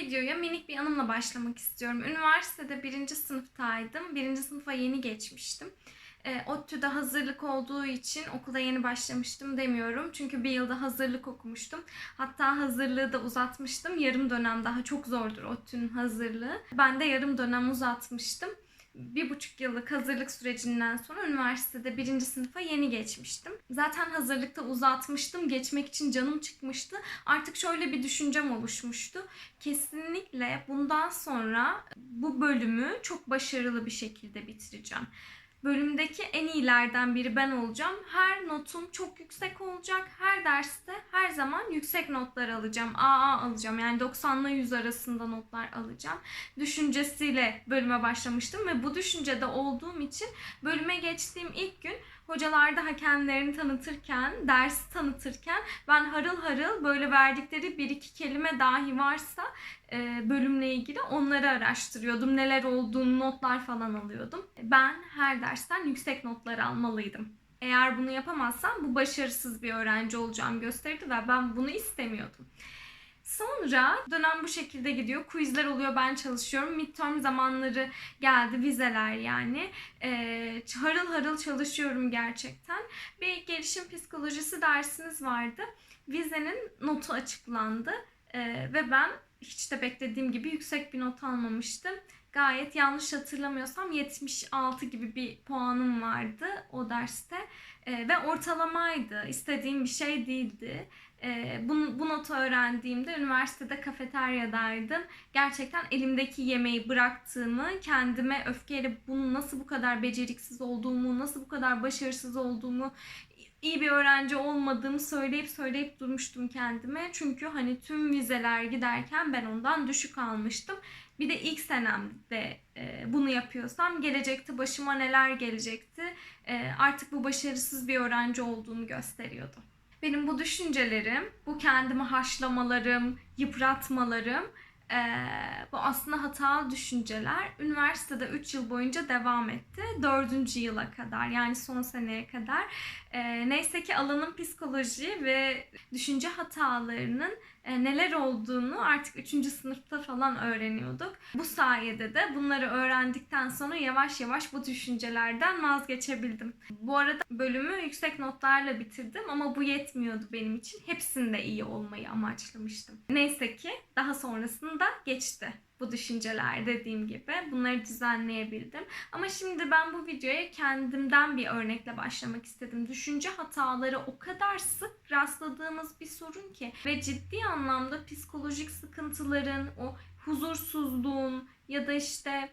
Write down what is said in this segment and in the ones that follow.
videoya minik bir anımla başlamak istiyorum. Üniversitede birinci sınıftaydım. Birinci sınıfa yeni geçmiştim. E, ODTÜ'de hazırlık olduğu için okula yeni başlamıştım demiyorum. Çünkü bir yılda hazırlık okumuştum. Hatta hazırlığı da uzatmıştım. Yarım dönem daha çok zordur ODTÜ'nün hazırlığı. Ben de yarım dönem uzatmıştım. Bir buçuk yıllık hazırlık sürecinden sonra üniversitede birinci sınıfa yeni geçmiştim. Zaten hazırlıkta uzatmıştım. Geçmek için canım çıkmıştı. Artık şöyle bir düşüncem oluşmuştu. Kesinlikle bundan sonra bu bölümü çok başarılı bir şekilde bitireceğim bölümdeki en iyilerden biri ben olacağım. Her notum çok yüksek olacak. Her derste her zaman yüksek notlar alacağım. AA alacağım. Yani 90 ile 100 arasında notlar alacağım. Düşüncesiyle bölüme başlamıştım ve bu düşüncede olduğum için bölüme geçtiğim ilk gün hocalar daha kendilerini tanıtırken, dersi tanıtırken ben harıl harıl böyle verdikleri bir iki kelime dahi varsa e, bölümle ilgili onları araştırıyordum. Neler olduğunu notlar falan alıyordum. Ben her dersten yüksek notlar almalıydım. Eğer bunu yapamazsam bu başarısız bir öğrenci olacağım gösterirdi ve ben bunu istemiyordum. Sonra dönem bu şekilde gidiyor. Quizler oluyor, ben çalışıyorum. Midterm zamanları geldi, vizeler yani. Ee, harıl harıl çalışıyorum gerçekten. Bir gelişim psikolojisi dersiniz vardı. Vizenin notu açıklandı. Ee, ve ben hiç de beklediğim gibi yüksek bir not almamıştım. Gayet yanlış hatırlamıyorsam 76 gibi bir puanım vardı o derste. Ee, ve ortalamaydı. İstediğim bir şey değildi. Ee, bu, bu notu öğrendiğimde üniversitede kafeteryadaydım. Gerçekten elimdeki yemeği bıraktığımı, kendime öfkeyle bunun nasıl bu kadar beceriksiz olduğumu, nasıl bu kadar başarısız olduğumu, iyi bir öğrenci olmadığımı söyleyip söyleyip durmuştum kendime. Çünkü hani tüm vizeler giderken ben ondan düşük almıştım. Bir de ilk senemde e, bunu yapıyorsam gelecekte başıma neler gelecekti. E, artık bu başarısız bir öğrenci olduğunu gösteriyordu. Benim bu düşüncelerim, bu kendimi haşlamalarım, yıpratmalarım ee, bu aslında hatalı düşünceler üniversitede 3 yıl boyunca devam etti. 4. yıla kadar yani son seneye kadar. Ee, neyse ki alanın psikoloji ve düşünce hatalarının e, neler olduğunu artık 3. sınıfta falan öğreniyorduk. Bu sayede de bunları öğrendikten sonra yavaş yavaş bu düşüncelerden vazgeçebildim. Bu arada bölümü yüksek notlarla bitirdim ama bu yetmiyordu benim için. Hepsinde iyi olmayı amaçlamıştım. Neyse ki daha sonrasında geçti bu düşünceler dediğim gibi. Bunları düzenleyebildim. Ama şimdi ben bu videoya kendimden bir örnekle başlamak istedim. Düşünce hataları o kadar sık rastladığımız bir sorun ki ve ciddi anlamda psikolojik sıkıntıların, o huzursuzluğun ya da işte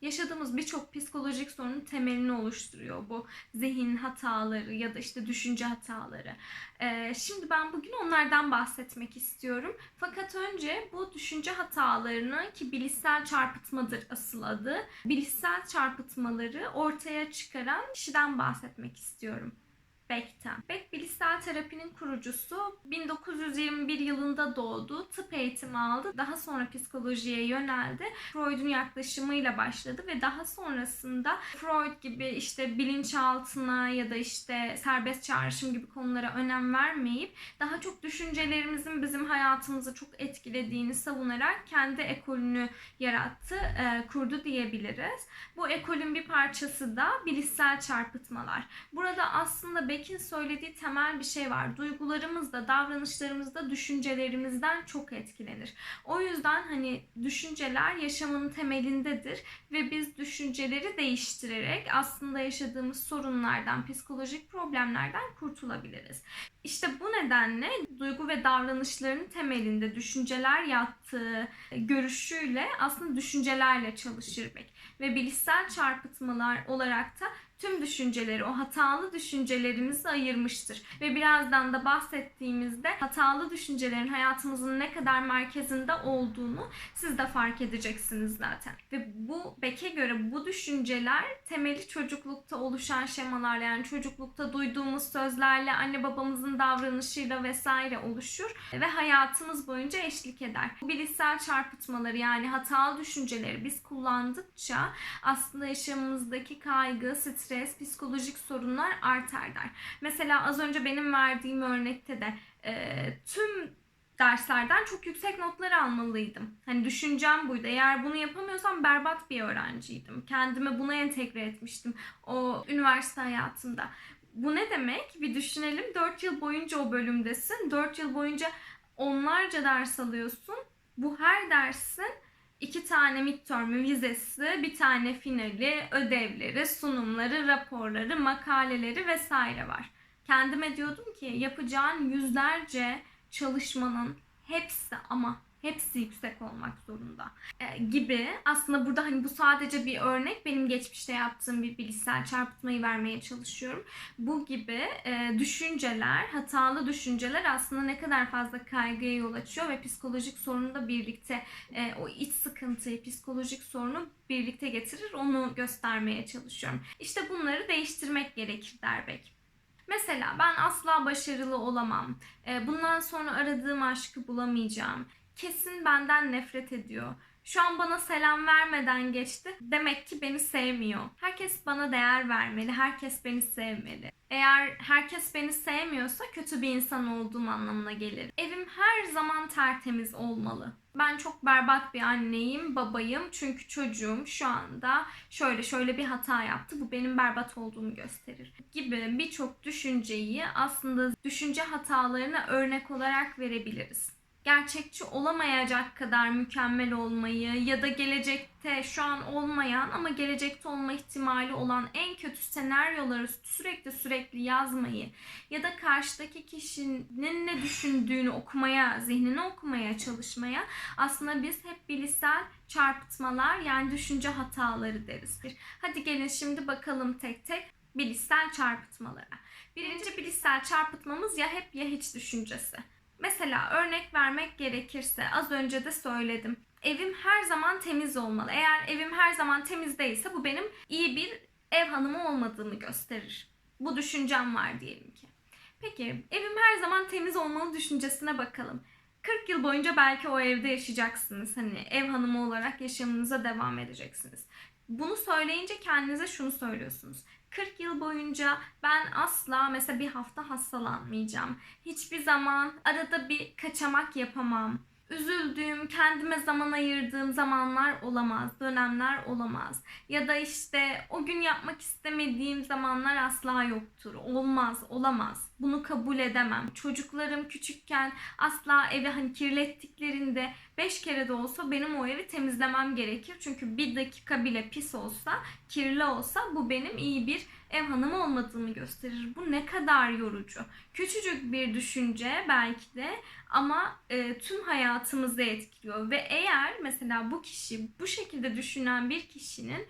yaşadığımız birçok psikolojik sorunun temelini oluşturuyor bu zihin hataları ya da işte düşünce hataları. Ee, şimdi ben bugün onlardan bahsetmek istiyorum. Fakat önce bu düşünce hatalarını ki bilişsel çarpıtmadır asıl adı. Bilişsel çarpıtmaları ortaya çıkaran kişiden bahsetmek istiyorum. Beck'ten. Beck bilişsel terapinin kurucusu 1921 yılında doğdu. Tıp eğitimi aldı. Daha sonra psikolojiye yöneldi. Freud'un yaklaşımıyla başladı ve daha sonrasında Freud gibi işte bilinçaltına ya da işte serbest çağrışım gibi konulara önem vermeyip daha çok düşüncelerimizin bizim hayatımızı çok etkilediğini savunarak kendi ekolünü yarattı, e, kurdu diyebiliriz. Bu ekolün bir parçası da bilişsel çarpıtmalar. Burada aslında Beck Beck'in söylediği temel bir şey var. Duygularımız da, davranışlarımız da düşüncelerimizden çok etkilenir. O yüzden hani düşünceler yaşamın temelindedir ve biz düşünceleri değiştirerek aslında yaşadığımız sorunlardan, psikolojik problemlerden kurtulabiliriz. İşte bu nedenle duygu ve davranışların temelinde düşünceler yattığı görüşüyle aslında düşüncelerle çalışır Beck. Ve bilişsel çarpıtmalar olarak da tüm düşünceleri, o hatalı düşüncelerimizi ayırmıştır. Ve birazdan da bahsettiğimizde hatalı düşüncelerin hayatımızın ne kadar merkezinde olduğunu siz de fark edeceksiniz zaten. Ve bu Beck'e göre bu düşünceler temeli çocuklukta oluşan şemalarla yani çocuklukta duyduğumuz sözlerle, anne babamızın davranışıyla vesaire oluşur ve hayatımız boyunca eşlik eder. Bu bilişsel çarpıtmaları yani hatalı düşünceleri biz kullandıkça aslında yaşamımızdaki kaygı, stres, stres, psikolojik sorunlar artar der. Mesela az önce benim verdiğim örnekte de e, tüm derslerden çok yüksek notlar almalıydım. Hani düşüncem buydu. Eğer bunu yapamıyorsam berbat bir öğrenciydim. Kendime buna entegre etmiştim o üniversite hayatımda. Bu ne demek? Bir düşünelim. 4 yıl boyunca o bölümdesin. 4 yıl boyunca onlarca ders alıyorsun. Bu her dersin iki tane midterm'ü, vizesi, bir tane finali, ödevleri, sunumları, raporları, makaleleri vesaire var. Kendime diyordum ki yapacağın yüzlerce çalışmanın hepsi ama hepsi yüksek olmak zorunda e, gibi. Aslında burada hani bu sadece bir örnek. Benim geçmişte yaptığım bir bilişsel çarpıtmayı vermeye çalışıyorum. Bu gibi e, düşünceler, hatalı düşünceler aslında ne kadar fazla kaygıya yol açıyor ve psikolojik sorunu birlikte e, o iç sıkıntıyı, psikolojik sorunu birlikte getirir. Onu göstermeye çalışıyorum. İşte bunları değiştirmek gerekir Derbek. Mesela ben asla başarılı olamam. E, Bundan sonra aradığım aşkı bulamayacağım. Kesin benden nefret ediyor. Şu an bana selam vermeden geçti. Demek ki beni sevmiyor. Herkes bana değer vermeli. Herkes beni sevmeli. Eğer herkes beni sevmiyorsa kötü bir insan olduğum anlamına gelir. Evim her zaman tertemiz olmalı. Ben çok berbat bir anneyim, babayım. Çünkü çocuğum şu anda şöyle şöyle bir hata yaptı. Bu benim berbat olduğumu gösterir. Gibi birçok düşünceyi aslında düşünce hatalarına örnek olarak verebiliriz gerçekçi olamayacak kadar mükemmel olmayı ya da gelecekte şu an olmayan ama gelecekte olma ihtimali olan en kötü senaryoları sürekli sürekli yazmayı ya da karşıdaki kişinin ne düşündüğünü okumaya, zihnini okumaya çalışmaya aslında biz hep bilişsel çarpıtmalar yani düşünce hataları deriz. Hadi gelin şimdi bakalım tek tek bilişsel çarpıtmalara. Birinci bilişsel çarpıtmamız ya hep ya hiç düşüncesi. Mesela örnek vermek gerekirse az önce de söyledim. Evim her zaman temiz olmalı. Eğer evim her zaman temiz değilse bu benim iyi bir ev hanımı olmadığımı gösterir. Bu düşüncem var diyelim ki. Peki evim her zaman temiz olmalı düşüncesine bakalım. 40 yıl boyunca belki o evde yaşayacaksınız. Hani ev hanımı olarak yaşamınıza devam edeceksiniz. Bunu söyleyince kendinize şunu söylüyorsunuz. 40 yıl boyunca ben asla mesela bir hafta hastalanmayacağım. Hiçbir zaman arada bir kaçamak yapamam. Üzüldüğüm, kendime zaman ayırdığım zamanlar olamaz, dönemler olamaz. Ya da işte o gün yapmak istemediğim zamanlar asla yoktur. Olmaz, olamaz. Bunu kabul edemem. Çocuklarım küçükken asla evi hani kirlettiklerinde 5 kere de olsa benim o evi temizlemem gerekir. Çünkü bir dakika bile pis olsa, kirli olsa bu benim iyi bir ev hanımı olmadığımı gösterir. Bu ne kadar yorucu. Küçücük bir düşünce belki de ama e, tüm hayatımızı etkiliyor ve eğer mesela bu kişi bu şekilde düşünen bir kişinin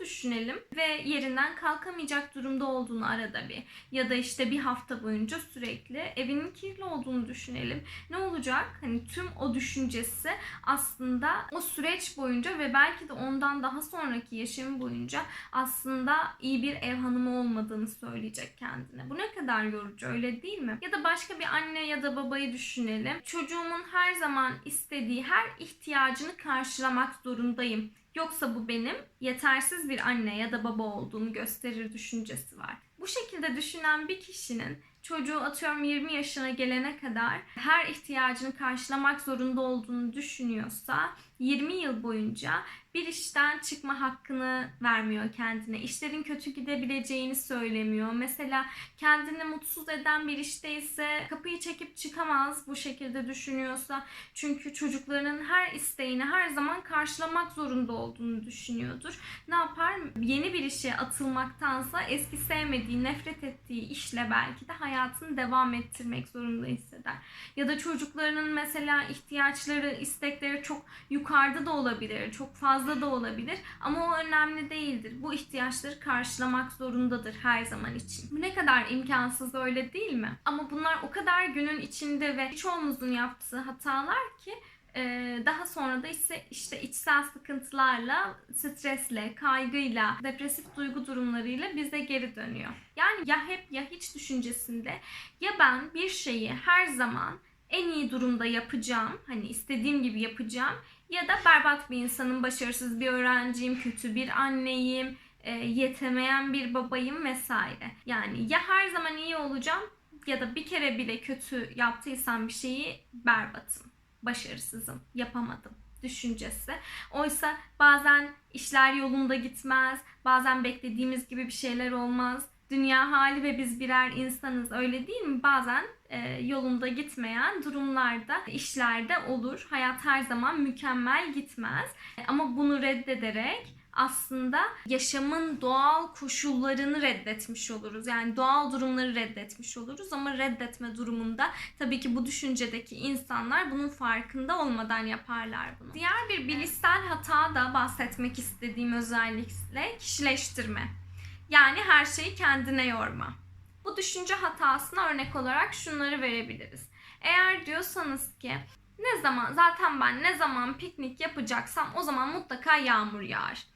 düşünelim ve yerinden kalkamayacak durumda olduğunu arada bir ya da işte bir hafta boyunca sürekli evinin kirli olduğunu düşünelim. Ne olacak? Hani tüm o düşüncesi aslında o süreç boyunca ve belki de ondan daha sonraki yaşamı boyunca aslında iyi bir ev hanımı olmadığını söyleyecek kendine. Bu ne kadar yorucu öyle değil mi? Ya da başka bir anne ya da babayı düşünelim. Çocuğumun her zaman istediği her ihtiyacını karşılamak zorundayım. Yoksa bu benim yetersiz bir anne ya da baba olduğumu gösterir düşüncesi var. Bu şekilde düşünen bir kişinin çocuğu atıyorum 20 yaşına gelene kadar her ihtiyacını karşılamak zorunda olduğunu düşünüyorsa 20 yıl boyunca bir işten çıkma hakkını vermiyor kendine. İşlerin kötü gidebileceğini söylemiyor. Mesela kendini mutsuz eden bir işteyse kapıyı çekip çıkamaz bu şekilde düşünüyorsa. Çünkü çocuklarının her isteğini her zaman karşılamak zorunda olduğunu düşünüyordur. Ne yapar? Yeni bir işe atılmaktansa eski sevmediği, nefret ettiği işle belki de hayatını devam ettirmek zorunda hisseder. Ya da çocuklarının mesela ihtiyaçları, istekleri çok yukarıda da olabilir. Çok fazla da olabilir ama o önemli değildir. Bu ihtiyaçları karşılamak zorundadır her zaman için. Bu ne kadar imkansız öyle değil mi? Ama bunlar o kadar günün içinde ve çoğumuzun yaptığı hatalar ki e, daha sonra da ise işte içsel sıkıntılarla, stresle, kaygıyla, depresif duygu durumlarıyla bize geri dönüyor. Yani ya hep ya hiç düşüncesinde ya ben bir şeyi her zaman en iyi durumda yapacağım, hani istediğim gibi yapacağım ya da berbat bir insanım, başarısız bir öğrenciyim, kötü bir anneyim, e, yetemeyen bir babayım vesaire. Yani ya her zaman iyi olacağım ya da bir kere bile kötü yaptıysam bir şeyi berbatım, başarısızım, yapamadım düşüncesi. Oysa bazen işler yolunda gitmez, bazen beklediğimiz gibi bir şeyler olmaz. Dünya hali ve biz birer insanız öyle değil mi? Bazen yolunda gitmeyen durumlarda, işlerde olur. Hayat her zaman mükemmel gitmez. E, Ama bunu reddederek aslında yaşamın doğal koşullarını reddetmiş oluruz. Yani doğal durumları reddetmiş oluruz ama reddetme durumunda tabii ki bu düşüncedeki insanlar bunun farkında olmadan yaparlar bunu. Diğer bir bilişsel hata da bahsetmek istediğim özellikle kişileştirme. Yani her şeyi kendine yorma. Bu düşünce hatasına örnek olarak şunları verebiliriz. Eğer diyorsanız ki ne zaman zaten ben ne zaman piknik yapacaksam o zaman mutlaka yağmur yağar.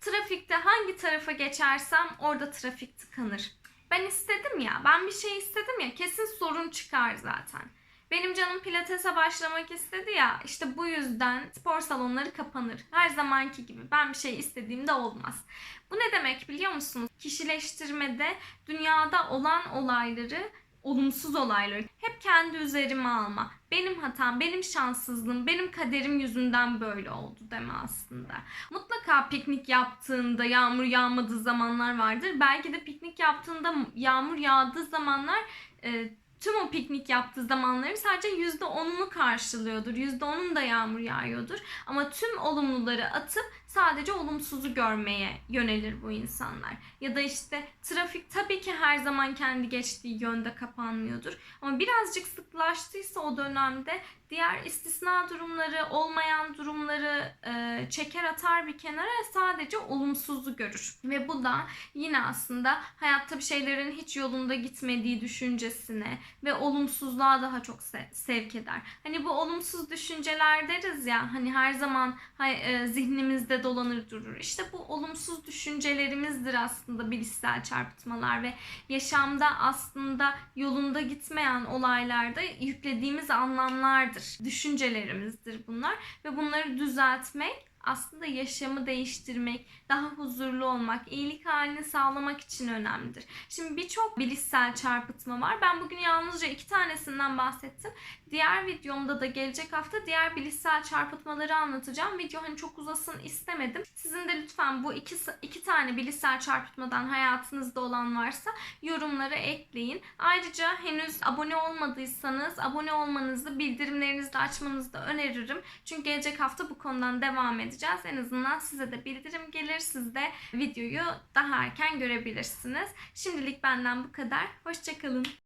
Trafikte hangi tarafa geçersem orada trafik tıkanır. Ben istedim ya, ben bir şey istedim ya kesin sorun çıkar zaten. Benim canım pilatese başlamak istedi ya işte bu yüzden spor salonları kapanır. Her zamanki gibi ben bir şey istediğimde olmaz. Bu ne demek biliyor musunuz? Kişileştirmede dünyada olan olayları olumsuz olayları hep kendi üzerime alma. Benim hatam, benim şanssızlığım, benim kaderim yüzünden böyle oldu deme aslında. Mutlaka piknik yaptığında yağmur yağmadığı zamanlar vardır. Belki de piknik yaptığında yağmur yağdığı zamanlar e, tüm o piknik yaptığı zamanların sadece %10'unu karşılıyordur. %10'un da yağmur yağıyordur. Ama tüm olumluları atıp sadece olumsuzu görmeye yönelir bu insanlar. Ya da işte trafik tabii ki her zaman kendi geçtiği yönde kapanmıyordur. Ama birazcık sıklaştıysa o dönemde diğer istisna durumları, olmayan durumları e, çeker atar bir kenara sadece olumsuzu görür. Ve bu da yine aslında hayatta bir şeylerin hiç yolunda gitmediği düşüncesine ve olumsuzluğa daha çok se- sevk eder. Hani bu olumsuz düşünceler deriz ya hani her zaman e, zihnimizde dolanır durur. İşte bu olumsuz düşüncelerimizdir aslında bilişsel çarpıtmalar ve yaşamda aslında yolunda gitmeyen olaylarda yüklediğimiz anlamlardır. Düşüncelerimizdir bunlar ve bunları düzeltmek aslında yaşamı değiştirmek, daha huzurlu olmak, iyilik halini sağlamak için önemlidir. Şimdi birçok bilişsel çarpıtma var. Ben bugün yalnızca iki tanesinden bahsettim. Diğer videomda da gelecek hafta diğer bilişsel çarpıtmaları anlatacağım. Video hani çok uzasın istemedim. Sizin de lütfen bu iki, iki tane bilişsel çarpıtmadan hayatınızda olan varsa yorumlara ekleyin. Ayrıca henüz abone olmadıysanız abone olmanızı, bildirimlerinizi açmanızı da öneririm. Çünkü gelecek hafta bu konudan devam edeceğiz. En azından size de bildirim gelir. Siz de videoyu daha erken görebilirsiniz. Şimdilik benden bu kadar. Hoşçakalın.